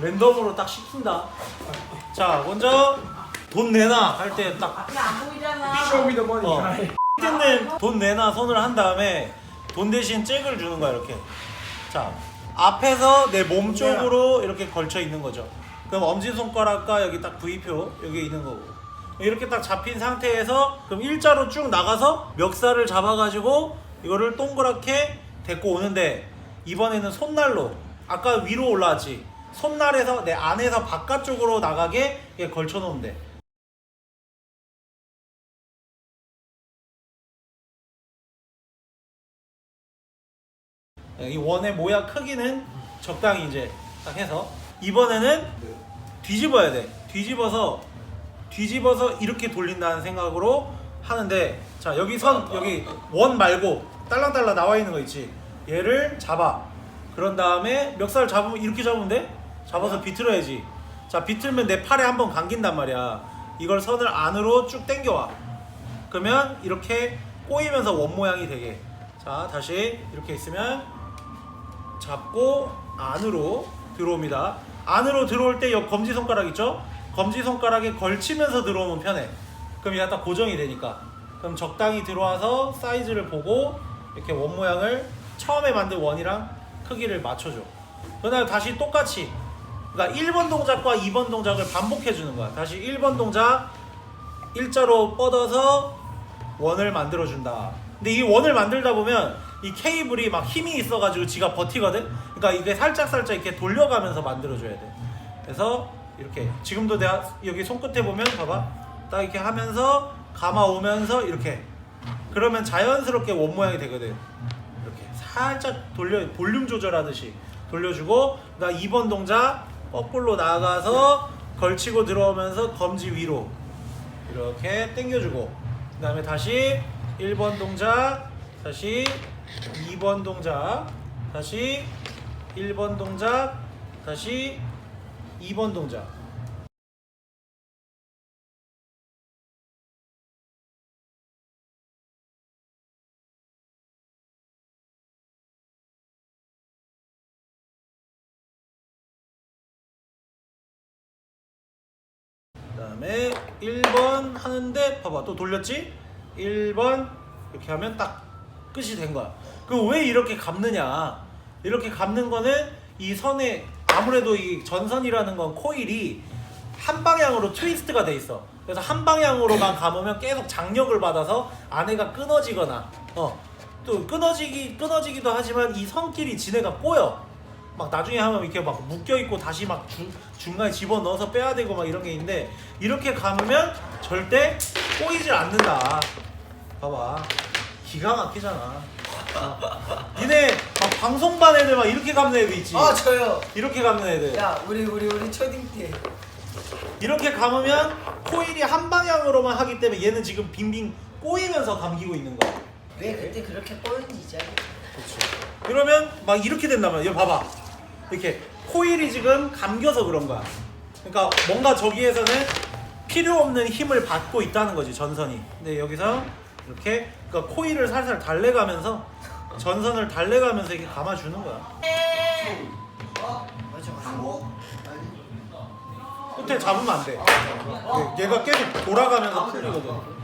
랜덤으로 딱 시킨다. 자, 먼저 돈 내놔 할 때 딱 앞에 안 보이잖아. Me the money. 어. 띠님 돈 내놔 손을 한 다음에 돈 대신 잭을 주는 거야 이렇게. 자, 앞에서 내 몸 쪽으로 이렇게 걸쳐 있는 거죠. 그럼 엄지 손가락과 여기 딱 V표 여기 있는 거고. 이렇게 딱 잡힌 상태에서 그럼 일자로 쭉 나가서 멱살을 잡아가지고 이거를 동그랗게 데리고 오는데 이번에는 손날로 아까 위로 올라왔지 손날에서 내 안에서 바깥쪽으로 나가게 걸쳐 놓으면 돼. 이 원의 모양 크기는 적당히 이제 딱 해서 이번에는 뒤집어야 돼. 뒤집어서 뒤집어서 이렇게 돌린다는 생각으로 하는데 자 여기 선 여기 원 말고 딸랑딸랑 나와 있는 거 있지. 얘를 잡아. 그런 다음에 멱살 잡으면 이렇게 잡으면 돼. 잡아서 비틀어야지. 자 비틀면 내 팔에 한 번 감긴단 말이야. 이걸 선을 안으로 쭉 당겨와. 그러면 이렇게 꼬이면서 원 모양이 되게. 자 다시 이렇게 있으면 잡고 안으로 들어옵니다. 안으로 들어올 때이 검지 손가락 있죠? 검지 손가락에 걸치면서 들어오면 편해. 그럼 얘가 딱 고정이 되니까. 그럼 적당히 들어와서 사이즈를 보고 이렇게 원 모양을 처음에 만든 원이랑 크기를 맞춰줘. 그다음 다시 똑같이. 그러니까 1번 동작과 2번 동작을 반복해 주는 거야. 다시 1번 동작 일자로 뻗어서 원을 만들어 준다. 근데 이 원을 만들다 보면 이 케이블이 막 힘이 있어가지고 지가 버티거든. 그러니까 이게 살짝 살짝 이렇게 돌려가면서 만들어 줘야 돼. 그래서 이렇게 지금도 내가 여기 손끝에 보면 봐봐, 딱 이렇게 하면서 감아 오면서 이렇게 그러면 자연스럽게 원 모양이 되거든. 이렇게 살짝 돌려 볼륨 조절하듯이 돌려주고 나 2번 동작 거꾸로 나가서 걸치고 들어오면서 검지 위로 이렇게 당겨주고 그 다음에 다시 1번 동작 다시 2번 동작 다시 1번 동작 다시 2번 동작 다음에 1번 하는데 봐봐 또 돌렸지? 1번 이렇게 하면 딱 끝이 된 거야. 그럼 왜 이렇게 감느냐? 이렇게 감는 거는 이 선에 아무래도 이 전선이라는 건 코일이 한 방향으로 트위스트가 돼 있어. 그래서 한 방향으로만 감으면 계속 장력을 받아서 안에가 끊어지거나 어 또 끊어지기 끊어지기도 하지만 이 선끼리 지네가 꼬여 막 나중에 하면 이렇게 막 묶여 있고 다시 막 중, 중간에 집어 넣어서 빼야 되고 막 이런 게 있는데 이렇게 감으면 절대 꼬이질 않는다. 봐봐, 기가 막히잖아. 어. 니네 막 방송반 애들 막 이렇게 감는 애들 있지. 어 저요. 이렇게 감는 애들. 야 우리 우리 우리 초딩 때. 이렇게 감으면 코일이 한 방향으로만 하기 때문에 얘는 지금 빙빙 꼬이면서 감기고 있는 거야. 왜 그때 그렇게 꼬였는지 이제 알겠다. 그러면 막 이렇게 말이야. 이거 봐봐. 이렇게 코일이 지금 감겨서 그런 거야. 그러니까 뭔가 저기에서는 필요 없는 힘을 받고 있다는 거지 전선이. 근데 여기서 이렇게 그러니까 코일을 살살 달래가면서 전선을 달래가면서 이렇게 감아주는 거야. 끝에 잡으면 안 돼. 얘가 계속 돌아가면서 풀리거든.